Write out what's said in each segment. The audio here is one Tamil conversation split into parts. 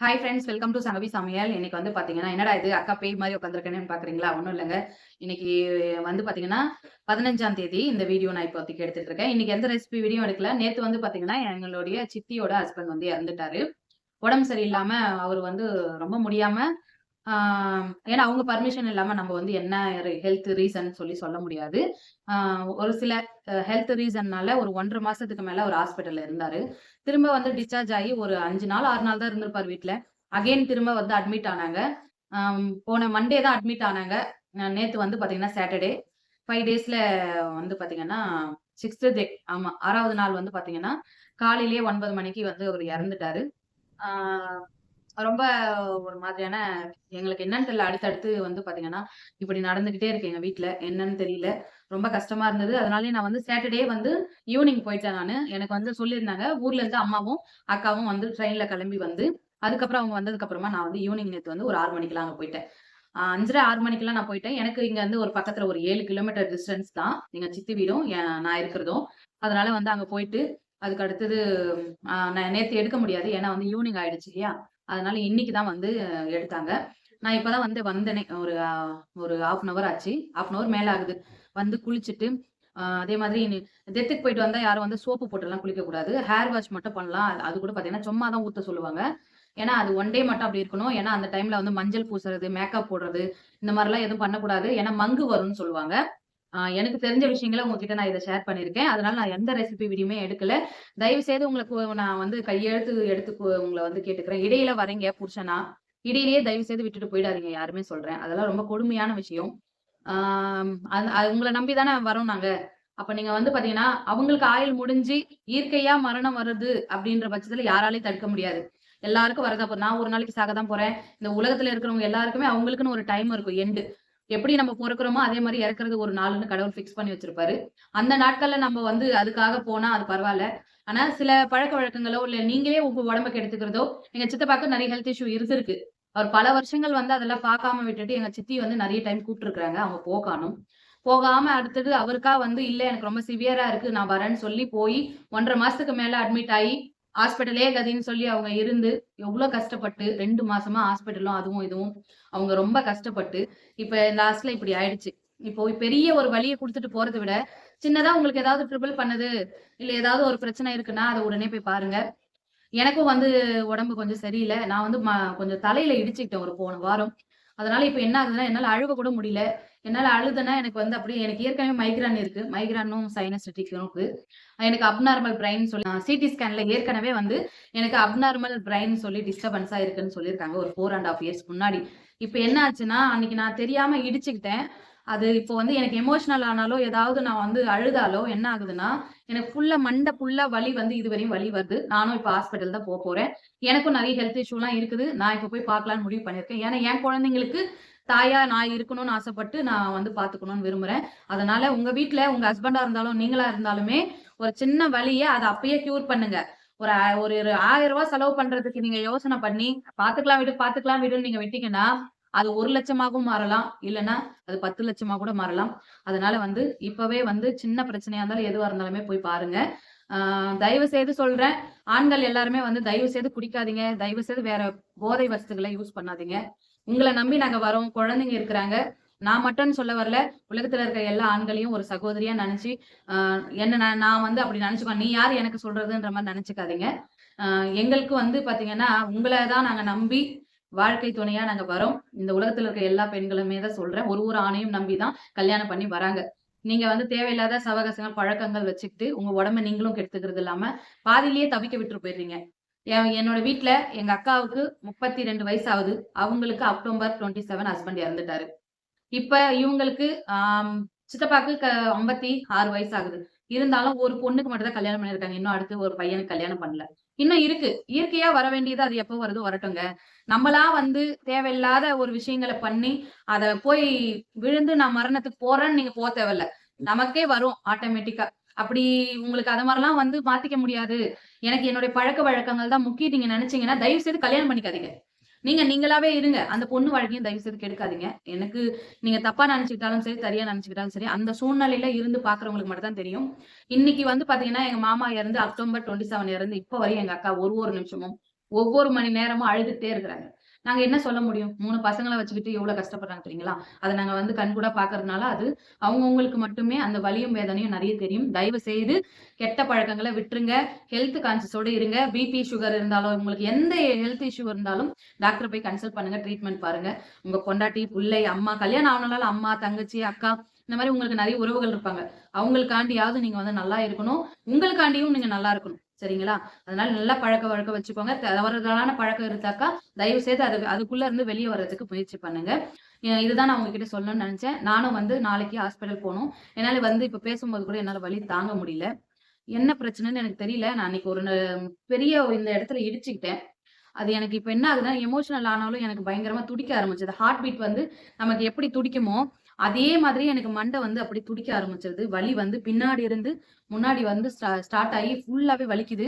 Hi friends welcome to Sangavi சமையல் இன்னைக்கு வந்து பாத்தீங்கன்னா என்னடா இது அக்கா பேய் மாதிரி உட்காந்துருக்கேன்னு பாக்குறீங்களா? ஒன்றும் இல்லைங்க. இன்னைக்கு வந்து பாத்தீங்கன்னா பதினஞ்சாம் தேதி இந்த வீடியோ நான் இப்போதைக்கு எடுத்துட்டு இருக்கேன் இன்னைக்கு எந்த ரெசிபி வீடியோ எடுக்கல. நேற்று வந்து பாத்தீங்கன்னா எங்களுடைய சித்தியோட ஹஸ்பண்ட் வந்து இறந்துட்டாரு. உடம்பு சரியில்லாம அவர் வந்து ரொம்ப முடியாம ஏன்னா அவங்க பர்மிஷன் இல்லாம நம்ம வந்து என்ன ஹெல்த் ரீசன் சொல்லி சொல்ல முடியாது. ஒரு சில ஹெல்த் ரீசன்னால ஒரு ஒன்றரை மாசத்துக்கு மேல ஒரு ஹாஸ்பிட்டல்ல இருந்தாரு. திரும்ப வந்து டிஸ்சார்ஜ் ஆகி ஒரு அஞ்சு நாள் ஆறு நாள் தான் இருந்திருப்பார் வீட்டுல அகைன் திரும்ப வந்து அட்மிட் ஆனாங்க. போன மண்டே தான் அட்மிட் ஆனாங்க. நேத்து வந்து பாத்தீங்கன்னா சாட்டர்டே ஃபைவ் டேஸ்ல வந்து பாத்தீங்கன்னா சிக்ஸ்த் டே ஆமா ஆறாவது நாள் வந்து பாத்தீங்கன்னா காலையிலேயே ஒன்பது மணிக்கு வந்து அவர் இறந்துட்டாரு. ஆஹ் ரொம்ப ஒரு மாதிரியான எங்களுக்கு என்னன்னு தெரியல அடுத்தடுத்து வந்து பாத்தீங்கன்னா இப்படி நடந்துகிட்டே இருக்கு எங்க வீட்ல. என்னன்னு தெரியல. ரொம்ப கஷ்டமா இருந்தது. அதனாலே நான் வந்து சாட்டர்டே வந்து ஈவினிங் போயிட்டேன் நான். எனக்கு வந்து சொல்லியிருந்தாங்க. ஊர்ல இருந்து அம்மாவும் அக்காவும் வந்து ட்ரெயின்ல கிளம்பி வந்து அதுக்கப்புறம் அவங்க வந்ததுக்கு அப்புறமா நான் வந்து ஈவினிங் நேத்து வந்து ஒரு ஆறு மணிக்கெல்லாம் அங்க போயிட்டேன். அஞ்சரை ஆறு மணிக்கெல்லாம் நான் போயிட்டேன். எனக்கு இங்க வந்து ஒரு பக்கத்துல ஒரு ஏழு கிலோமீட்டர் டிஸ்டன்ஸ் தான். எங்க சித்தி வீடும் நான் இருக்கிறதும். அதனால வந்து அங்க போயிட்டு அதுக்கு அடுத்தது ஆஹ் நான் நேத்து எடுக்க முடியாது. ஏன்னா வந்து ஈவினிங் ஆயிடுச்சு இல்லையா? அதனால இன்னைக்கு தான் வந்து எடுத்தாங்க. நான் இப்போதான் வந்து வந்தேனே ஒரு ஒரு ஹாஃப் அன் அவர் ஆச்சு. ஹாஃப் அன் அவர் மேலே ஆகுது வந்து குளிச்சுட்டு அதே மாதிரி டெத்துக்கு போயிட்டு வந்தால் யாரும் வந்து சோப்பு போட்டுலாம் குளிக்கக்கூடாது ஹேர் வாஷ் மட்டும் பண்ணலாம். அது- கூட பார்த்தீங்கன்னா சும்மா தான் ஊற்ற சொல்லுவாங்க. ஏன்னா அது ஒன் டே மட்டும் அப்படி இருக்கணும். ஏன்னா அந்த டைம்ல வந்து மஞ்சள் பூசுறது மேக்கப் போடுறது இந்த மாதிரிலாம் எதுவும் பண்ணக்கூடாது. ஏன்னா மங்கு வரும்னு சொல்லுவாங்க. எனக்கு தெரிஞ்ச விஷயங்களை உங்ககிட்ட நான் இதை ஷேர் பண்ணியிருக்கேன். அதனால நான் எந்த ரெசிபி வீடியுமே எடுக்கல. தயவு செய்து உங்களுக்கு நான் வந்து கையெழுத்து எடுத்து உங்களை வந்து கேட்டுக்கிறேன். இடையில வரீங்க புருஷனா? இடையிலேயே தயவு செய்து விட்டுட்டு போயிடாதீங்க யாருமே சொல்றேன். அதெல்லாம் ரொம்ப கொடுமையான விஷயம். ஆஹ் அது- உங்களை நம்பி தானே வரோம் நாங்க. அப்ப நீங்க வந்து பாத்தீங்கன்னா அவங்களுக்கு ஆயுள் முடிஞ்சு இயற்கையா மரணம் வருது அப்படின்ற பட்சத்துல யாராலையும் தடுக்க முடியாது. எல்லாருக்கும் வரதா நான் ஒரு நாளைக்கு சாக தான் போறேன். இந்த உலகத்துல இருக்கிறவங்க எல்லாருக்குமே அவங்களுக்குன்னு ஒரு டைம் இருக்கும் எண்டு எப்படி நம்ம பொறுக்கிறோமோ அதே மாதிரி இறக்குறது ஒரு நாள்னு கடவுள் ஃபிக்ஸ் பண்ணி வச்சிருப்பாரு. அந்த நாட்கள்ல நம்ம வந்து அதுக்காக போனா அது பரவாயில்ல. ஆனா சில பழக்க வழக்கங்களோ இல்ல நீங்களே உங்க உடம்ப கெடுத்துக்கிறதோ எங்க சித்தப்பாக்கு நிறைய ஹெல்த் இஷ்யூ இருந்திருக்கு. அவர் பல வருஷங்கள் வந்து அதெல்லாம் பார்க்காம விட்டுட்டு எங்க சித்தி வந்து நிறைய டைம் கூப்பிட்டுருக்காங்க அவங்க போகணும் போகாம அடுத்தது அவருக்கா வந்து இல்ல எனக்கு ரொம்ப சிவியரா இருக்கு. நான் வரேன்னு சொல்லி போய் ஒன்றரை மாசத்துக்கு மேல அட்மிட் ஆகி ஹாஸ்பிட்டலே கதின்னு சொல்லி அவங்க இருந்து எவ்வளோ கஷ்டப்பட்டு ரெண்டு மாசமா ஹாஸ்பிட்டலும் அதுவும் இதுவும் அவங்க ரொம்ப கஷ்டப்பட்டு இப்போ லாஸ்ட்ல இப்படி ஆயிடுச்சு. இப்போ பெரிய ஒரு வழியை கொடுத்துட்டு போறதை விட சின்னதா உங்களுக்கு ஏதாவது ட்ரிபிள் பண்ணுது இல்ல ஏதாவது ஒரு பிரச்சனை இருக்குன்னா அதை உடனே போய் பாருங்க. எனக்கும் வந்து உடம்பு கொஞ்சம் சரியில்லை. நான் வந்து ம- கொஞ்சம் தலையில இடிச்சுக்கிட்டேன் ஒரு போன வாரம். அதனால இப்போ என்ன ஆகுதுன்னா என்னால் அழுக கூட முடியல. என்னால் அழுதுனா எனக்கு வந்து அப்படியே எனக்கு ஏற்கனவே மைக்ரான் இருக்கு. மைக்ரானும் சைனஸ்டிக்கும் இருக்கு. எனக்கு அப்நார்மல் பிரைன் சொல்லி சிடி ஸ்கேன்ல ஏற்கனவே வந்து எனக்கு அப்நார்மல் பிரைன் சொல்லி டிஸ்டர்பன்ஸா இருக்குன்னு சொல்லியிருக்காங்க. ஒரு ஃபோர் அண்ட் ஆஃப் இயர்ஸ் முன்னாடி. இப்போ என்ன ஆச்சுன்னா அன்னைக்கு நான் தெரியாம இடிச்சுக்கிட்டேன். அது இப்போ வந்து எனக்கு எமோஷனல் ஆனாலோ ஏதாவது நான் வந்து அழுதாலோ என்ன ஆகுதுன்னா எனக்கு ஃபுல்லா மண்டை ஃபுல்லா வலி வந்து இதுவரையும் வலி வருது. நானும் இப்போ ஹாஸ்பிட்டல் தான் போக போறேன். எனக்கும் நிறைய ஹெல்த் இஷ்யூலாம் இருக்குது. நான் இப்போ போய் பார்க்கலாம்னு முடிவு பண்ணியிருக்கேன். ஏன்னா என் குழந்தைங்களுக்கு தாயா நான் இருக்கணும்னு ஆசைப்பட்டு நான் வந்து பாத்துக்கணும்னு விரும்புறேன். அதனால உங்க வீட்டுல உங்க ஹஸ்பண்டா இருந்தாலும் நீங்களா இருந்தாலுமே ஒரு சின்ன வழியை அதை அப்பயே கியூர் பண்ணுங்க. ஒரு ஒரு ஒரு ஆயிரம் ரூபாய் செலவு பண்றதுக்கு நீங்க யோசனை பண்ணி பாத்துக்கலாம் விடு பாத்துக்கலாம் விடுன்னு நீங்க விட்டீங்கன்னா அது ஒரு லட்சமாகவும் மாறலாம். இல்லைன்னா அது பத்து லட்சமா கூட மாறலாம். அதனால வந்து இப்பவே வந்து சின்ன பிரச்சனையா இருந்தாலும் எதுவா இருந்தாலுமே போய் பாருங்க. தயவு செய்து சொல்றேன். ஆண்கள் எல்லாருமே வந்து தயவு செய்து குடிக்காதீங்க. தயவு செய்து வேற போதை வசதிகளை யூஸ் பண்ணாதீங்க. உங்களை நம்பி நாங்க வரோம். குழந்தைங்க இருக்கிறாங்க. நான் மட்டும் சொல்ல வரல. உலகத்துல இருக்க எல்லா ஆண்களையும் ஒரு சகோதரியா நினைச்சு என்ன நான் நான் வந்து அப்படி நினைச்சுக்கோ நீ யார் எனக்கு சொல்றதுன்ற மாதிரி நினைச்சுக்காதீங்க. எங்களுக்கு வந்து பாத்தீங்கன்னா உங்களை தான் நாங்க நம்பி வாழ்க்கை துணையா நாங்க வரோம். இந்த உலகத்துல இருக்க எல்லா பெண்களுமே தான் சொல்றேன். ஒரு ஒரு ஆணையும் நம்பிதான் கல்யாணம் பண்ணி வராங்க. நீங்க வந்து தேவையில்லாத சவகாசங்கள் பழக்கங்கள் வச்சுக்கிட்டு உங்க உடம்ப நீங்களும் கெடுத்துக்கிறது இல்லாம பாதியிலேயே தவிக்க விட்டுட்டு போயிடுறீங்க. என்னோட வீட்டுல எங்க அக்காவுக்கு முப்பத்தி ரெண்டு வயசு ஆகுது அவங்களுக்கு அக்டோபர் டுவெண்ட்டி செவன் ஹஸ்பண்ட் இறந்துட்டாரு. இப்ப இவங்களுக்கு ஆஹ் சித்தப்பாக்கு ஐம்பத்தி ஆறு வயசு ஆகுது இருந்தாலும் ஒரு பொண்ணுக்கு மட்டும் தான் கல்யாணம் பண்ணிருக்காங்க இன்னும் அடுத்து ஒரு பையனுக்கு கல்யாணம் பண்ணல. இன்னும் இருக்கு. இயற்கையா வர வேண்டியது அது எப்போ வருதோ வரட்டுங்க நம்மளா வந்து தேவையில்லாத ஒரு விஷயங்களை பண்ணி அத போய் விழுந்து நான் மரணத்துக்கு போறேன்னு நீங்க போக தேவையில்ல. நமக்கே வரும் ஆட்டோமேட்டிக்கா. அப்படி உங்களுக்கு அத மாதிரிலாம் வந்து மாத்திக்க முடியாது. எனக்கு என்னுடைய பழக்க வழக்கங்கள் தான் முக்கியம். நீங்க நினைச்சீங்கன்னா தயவு செய்து கல்யாணம் பண்ணிக்காதீங்க. நீங்க நீங்களாவே இருங்க. அந்த பொண்ணு வாழ்க்கையும் தயவு செய்து கெடுக்காதீங்க. எனக்கு நீங்க தப்பா நினைச்சுக்கிட்டாலும் சரி சரியா நினைச்சுக்கிட்டாலும் சரி அந்த சூழ்நிலையில இருந்து பாக்குறவங்களுக்கு மட்டும் தான் தெரியும். இன்னைக்கு வந்து பாத்தீங்கன்னா எங்க மாமா இறந்து அக்டோபர் டுவெண்ட்டி செவன் இறந்து இப்ப வரையும் எங்க அக்கா ஒரு ஒரு நிமிஷமும் ஒவ்வொரு மணி நேரமும் அழுதுகிட்டே இருக்கிறாங்க. நாங்க என்ன சொல்ல முடியும்? மூணு பசங்களை வச்சுக்கிட்டு எவ்வளவு கஷ்டப்படுறாங்க தெரியுங்களா? அதை நாங்க வந்து கண் கூட பாக்குறதுனால அது அவங்கவுங்களுக்கு மட்டுமே அந்த வலியும் வேதனையும் நிறைய தெரியும். தயவு செய்து கெட்ட பழக்கங்களை விட்டுருங்க. ஹெல்த் கான்சியஸோட இருங்க. பிபி சுகர் இருந்தாலும் உங்களுக்கு எந்த ஹெல்த் இஷ்யூ இருந்தாலும் டாக்டர் போய் கன்சல்ட் பண்ணுங்க. ட்ரீட்மெண்ட் பாருங்க. உங்க பொண்டாட்டி பிள்ளை அம்மா கல்யாணம் ஆனனால அம்மா தங்கச்சி அக்கா இந்த மாதிரி உங்களுக்கு நிறைய உறவுகள் இருப்பாங்க. அவங்களுக்காண்டியாவது நீங்க வந்து நல்லா இருக்கணும். உங்களுக்காண்டியும் நீங்க நல்லா இருக்கணும். சரிங்களா? அதனால நல்லா பழக்க வழக்கம் வச்சுக்கோங்க. தவறுதலான பழக்கம் இருந்தாக்கா தயவு செய்து அது அதுக்குள்ள இருந்து வெளியே வர்றதுக்கு முயற்சி பண்ணுங்க. இதுதான் நான் உங்ககிட்ட சொல்லணும்னு நினைச்சேன். நானும் வந்து நாளைக்கு ஹாஸ்பிட்டல் போகணும். என்னால வந்து இப்ப பேசும்போது கூட என்னால வழி தாங்க முடியல. என்ன பிரச்சனைன்னு எனக்கு தெரியல. நான் அன்னைக்கு ஒரு பெரிய இந்த இடத்துல இடிச்சுக்கிட்டேன். அது எனக்கு இப்ப என்ன ஆகுதுன்னா எமோஷனல் ஆனாலும் எனக்கு பயங்கரமா துடிக்க ஆரம்பிச்சது. ஹார்ட் பீட் வந்து நமக்கு எப்படி துடிக்குமோ அதே மாதிரி எனக்கு மண்டை வந்து அப்படி துடிக்க ஆரம்பிச்சிருது. வலி வந்து பின்னாடி இருந்து முன்னாடி வந்து ஸ்டார்ட் ஆகி ஃபுல்லாவே வலிக்குது.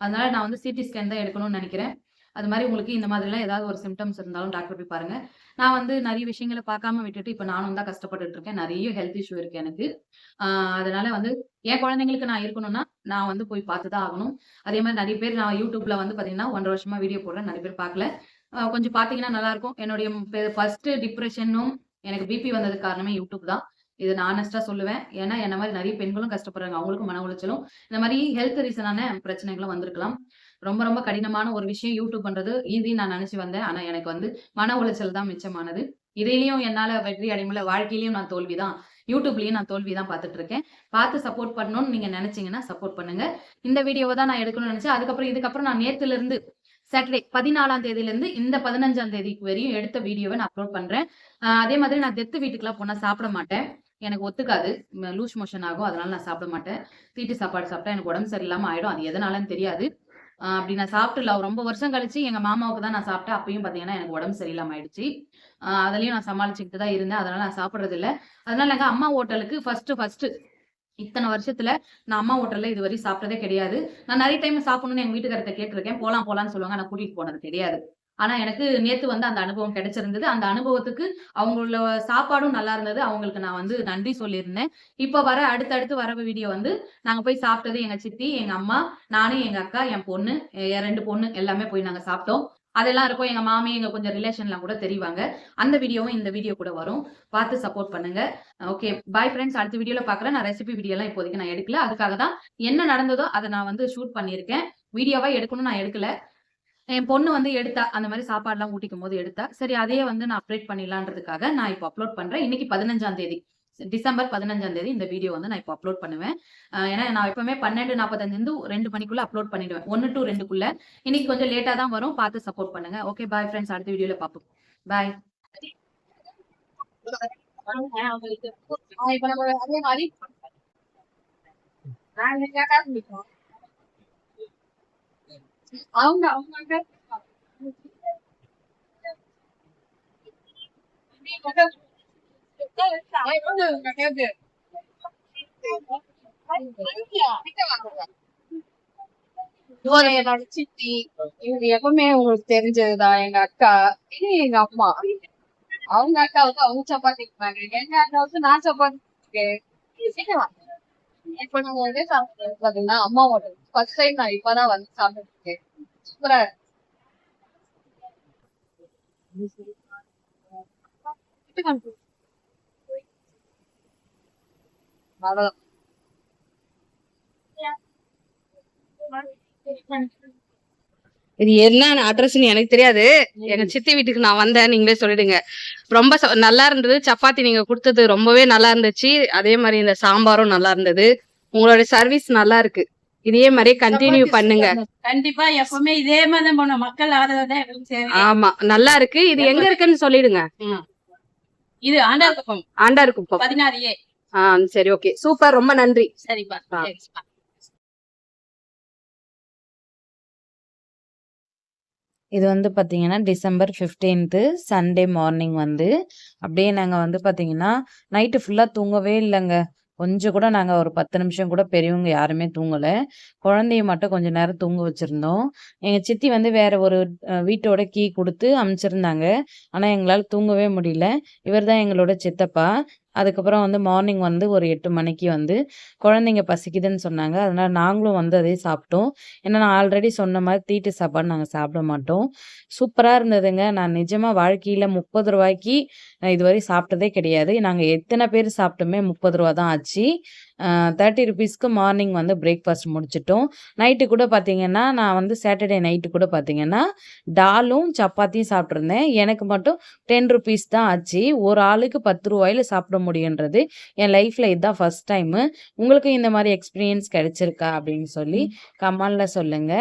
அதனால நான் வந்து சிடி ஸ்கேன் தான் எடுக்கணும்னு நினைக்கிறேன். அது மாதிரி உங்களுக்கு இந்த மாதிரிலாம் ஏதாவது ஒரு சிம்டம்ஸ் இருந்தாலும் டாக்டர் போய் பாருங்க. நான் வந்து நிறைய விஷயங்களை பார்க்காம விட்டுட்டு இப்போ நானும் தான் கஷ்டப்பட்டு இருக்கேன். நிறைய ஹெல்த் இஷ்யூ இருக்கு எனக்கு. ஆஹ் அதனால வந்து என் குழந்தைங்களுக்கு நான் இருக்கணும்னா நான் வந்து போய் பார்த்து தான் ஆகணும். அதே மாதிரி நிறைய பேர் நான் யூடியூப்ல வந்து பாத்தீங்கன்னா ஒன்றரை வருஷமா வீடியோ போடுறேன். நிறைய பேர் பார்க்கல. கொஞ்சம் பாத்தீங்கன்னா நல்லா இருக்கும். என்னுடைய ஃபர்ஸ்ட் டிப்ரெஷனும் எனக்கு பிபி வந்ததுக்கு காரணமே யூடியூப் தான். இது நான் ஆனஸ்டா சொல்லுவேன். ஏன்னா என்ன மாதிரி நிறைய பெண்களும் கஷ்டப்படுறாங்க. அவங்களுக்கும் மன உளைச்சலும். இந்த மாதிரி ஹெல்த் ரீசனான பிரச்சனைகளும் வந்திருக்கலாம். ரொம்ப ரொம்ப கடினமான ஒரு விஷயம் யூடியூப் பண்றது. ஈஸி நான் நினைச்சு வந்தேன். ஆனா எனக்கு வந்து மன உளைச்சல் தான் மிச்சமானது. இதையிலயும் என்னால வெற்றி அடைமுல வாழ்க்கையிலையும் வாழ்க்கையிலயும் நான் தோல்விதான் யூடியூப்லயும் நான் தோல்வி தான் பார்த்துட்டு இருக்கேன். பார்த்து சப்போர்ட் பண்ணணும்னு நீங்க நினைச்சீங்கன்னா சப்போர்ட் பண்ணுங்க. இந்த வீடியோவை தான் நான் எடுக்கணும்னு நினைச்சேன். அதுக்கப்புறம் இதுக்கப்புறம் நான் நேத்துல இருந்து சாட்டர்டே பதினாலாம் தேதியிலேருந்து இந்த பதினஞ்சாம் தேதிக்கு வரையும் எடுத்த வீடியோவை நான் அப்லோட் பண்ணுறேன் அதே மாதிரி நான் டெத்து வீட்டுக்குலாம் போனால் சாப்பிட மாட்டேன். எனக்கு ஒத்துக்காது. லூஸ் மோஷன் ஆகும். அதனால நான் சாப்பிட மாட்டேன். தீட்டு சாப்பாடு சாப்பிட்டா எனக்கு உடம்பு சரியில்லாமல் ஆயிடும். அது எதனாலன்னு தெரியாது. அப்படி நான் சாப்பிட்டுல ரொம்ப வருஷம் கழிச்சு எங்க மாமாவுக்கு தான் நான் சாப்பிட்டேன். அப்பயும் பாத்தீங்கன்னா எனக்கு உடம்பு சரியில்லாம ஆயிடுச்சு. அதுலேயும் அதுலயும் நான் சமாளிச்சுக்கிட்டு தான் இருந்தேன். அதனால நான் சாப்பிட்றதில்ல. அதனால் அதனால எங்க அம்மா ஹோட்டலுக்கு ஃபர்ஸ்ட் ஃபர்ஸ்ட் இத்தனை வருஷத்துல நான் அம்மா ஹோட்டல்ல இதுவரை சாப்பிட்டதே கிடையாது. நான் நிறைய டைம் சாப்பிடணும்னு எங்க வீட்டுக்காரத்தை கேட்டிருக்கேன். போலாம் போலான்னு சொல்லுவாங்க. நான் கூட்டிட்டு போனது கிடையாது. ஆனா எனக்கு நேத்து வந்து அந்த அனுபவம் கிடைச்சிருந்தது. அந்த அனுபவத்துக்கு அவங்களோட சாப்பாடும் நல்லா இருந்தது. அவங்களுக்கு நான் வந்து நன்றி சொல்லியிருந்தேன். இப்ப வர அடுத்தடுத்து வர வீடியோ வந்து நாங்க போய் சாப்பிட்டது எங்க சித்தி எங்க அம்மா நானும் எங்க அக்கா என் பொண்ணு என் ரெண்டு பொண்ணு எல்லாமே போய் நாங்க சாப்பிட்டோம். அதெல்லாம் இருக்கும். எங்க மாமி எங்க கொஞ்சம் ரிலேஷன்லாம் கூட தெரிவாங்க. அந்த வீடியோவும் இந்த வீடியோ கூட வரும். பார்த்து சப்போர்ட் பண்ணுங்க. ஓகே பாய் ஃப்ரெண்ட்ஸ் அடுத்த வீடியோல பார்க்கறேன். நான் ரெசிபி வீடியோ எல்லாம் இப்போதைக்கு நான் எடுக்கல. அதுக்காக தான் என்ன நடந்ததோ அதை நான் வந்து ஷூட் பண்ணியிருக்கேன். வீடியோவா எடுக்கணும்னு நான் எடுக்கல. என் பொண்ணு வந்து எடுத்தா அந்த மாதிரி சாப்பாடுலாம் ஊட்டிக்கும் போது எடுத்தா சரி அதையே வந்து நான் அப்டேட் பண்ணிடலான்றதுக்காக நான் இப்போ அப்லோட் பண்றேன். இன்னைக்கு பதினஞ்சாம் தேதி. டிசம்பர் பதினஞ்சாம் தேதி இந்த வீடியோ வந்து நான் இப்போ அப்லோட் பண்ணுவேன். ஏன்னா நான் எப்பவுமே பன்னெண்டு நாற்பத்தஞ்சு ரெண்டு மணிக்குள்ள அப்லோட் பண்ணிடுவேன். ஒன்னு டு ரெண்டுக்குள்ள. இன்னைக்கு கொஞ்சம் லேட்டா தான் வரும். பார்த்து சப்போர்ட் பண்ணுங்க. ஓகே பாய் ஃப்ரெண்ட்ஸ் அடுத்த வீடியோல பார்ப்போம். பாய் இப்ப நம்ம அதே மாதிரி அவங்க அவங்க என்னோட சித்தி இவங்க எப்பவுமே உங்களுக்கு தெரிஞ்சதுதான் எங்க அக்கா. இது எங்க அம்மா. அவங்க அக்காவுக்கு அவங்க சப்பாத்தி எங்க அக்காவுக்கு நான் சப்பாத்தி இருக்கேன். இப்ப நம்ம வந்து சாப்பிடுறது பாத்தீங்கன்னா அம்மா ஹோட்டல் ஃபர்ஸ்ட் டைம் நான் இப்பதான் வந்து சாப்பிட்டு இருக்கேன் சூப்பரா இருக்கு. அவ்வளவுதான். இது என்ன அட்ரஸ்னு எனக்கு தெரியாது. எங்க சித்தி வீட்டுக்கு நான் வந்தேன் நீங்களே சொல்லிடுங்க. ரொம்ப நல்லா இருந்தது. சப்பாத்தி நீங்க கொடுத்தது ரொம்பவே நல்லா இருந்துச்சு. அதே மாதிரி இந்த சாம்பாரும் நல்லா இருந்தது. உங்களோட சர்வீஸ் நல்லா இருக்கு. இதே மாதிரி கண்டினியூ பண்ணுங்க. கண்டிப்பா எப்பவுமே இதே மாதிரி பண்ணுவோம். மக்கள் ஆதரவு ஆமா நல்லா இருக்கு. இது எங்க இருக்குன்னு சொல்லிடுங்க. இது ஆண்டாள் பக்கம் ஆண்டார் குப்பம். பதினாறு ஏ. ஆ சரி ஓகே. சூப்பர் ரொம்ப நன்றி. சரிப்பா. இது வந்து பார்த்தீங்கன்னா டிசம்பர் ஃபிஃப்டீன்த்து சண்டே மார்னிங் வந்து அப்படியே நாங்கள் வந்து பார்த்தீங்கன்னா நைட்டு ஃபுல்லாக தூங்கவே இல்லைங்க. கொஞ்சம் கூட நாங்கள் ஒரு பத்து நிமிஷம் கூட பெரியவங்க யாருமே தூங்கலை. குழந்தைய மட்டும் கொஞ்ச நேரம் தூங்க வச்சுருந்தோம். எங்கள் சித்தி வந்து வேற ஒரு வீட்டோட கீ கொடுத்து அமுச்சிருந்தாங்க. ஆனால் எங்களால் தூங்கவே முடியல. இவர் தான் எங்களோட சித்தப்பா. அதுக்கப்புறம் வந்து மார்னிங் வந்து ஒரு எட்டு மணிக்கு வந்து குழந்தைங்க பசிக்குதுன்னு சொன்னாங்க. அதனால் நாங்களும் வந்து அதே சாப்பிட்டோம். ஏன்னா நான் ஆல்ரெடி சொன்ன மாதிரி தீட்டு சாப்பாடு நாங்கள் சாப்பிட மாட்டோம். சூப்பராக இருந்ததுங்க. நான் நிஜமாக வாழ்க்கையில் முப்பது ரூபாய்க்கு நான் இதுவரை சாப்பிட்டதே கிடையாது. நாங்கள் எத்தனை பேர் சாப்பிட்டோமே முப்பது ரூபா தான் ஆச்சு. அ ரூ. 30க்கு மார்னிங் வந்து பிரேக்ஃபாஸ்ட் முடிச்சுட்டோம். நைட்டு கூட பார்த்தீங்கன்னா, நான் வந்து சாட்டர்டே நைட்டு கூட பார்த்தீங்கன்னா, டாலும், சப்பாத்தியும் சாப்பிட்டுருந்தேன். எனக்கு மட்டும் ரூ. 10 தான் ஆச்சு. ஒரு ஆளுக்கு ரூ. 10ல சாப்பிட முடியுன்றது என் லைஃப்ல இதுதான் ஃபர்ஸ்ட் டைமு. உங்களுக்கு இந்த மாரி எக்ஸ்பீரியன்ஸ் கிடைச்சிருக்கா? அப்படின்னு சொல்லி கமெண்ட்ல சொல்லுங்க.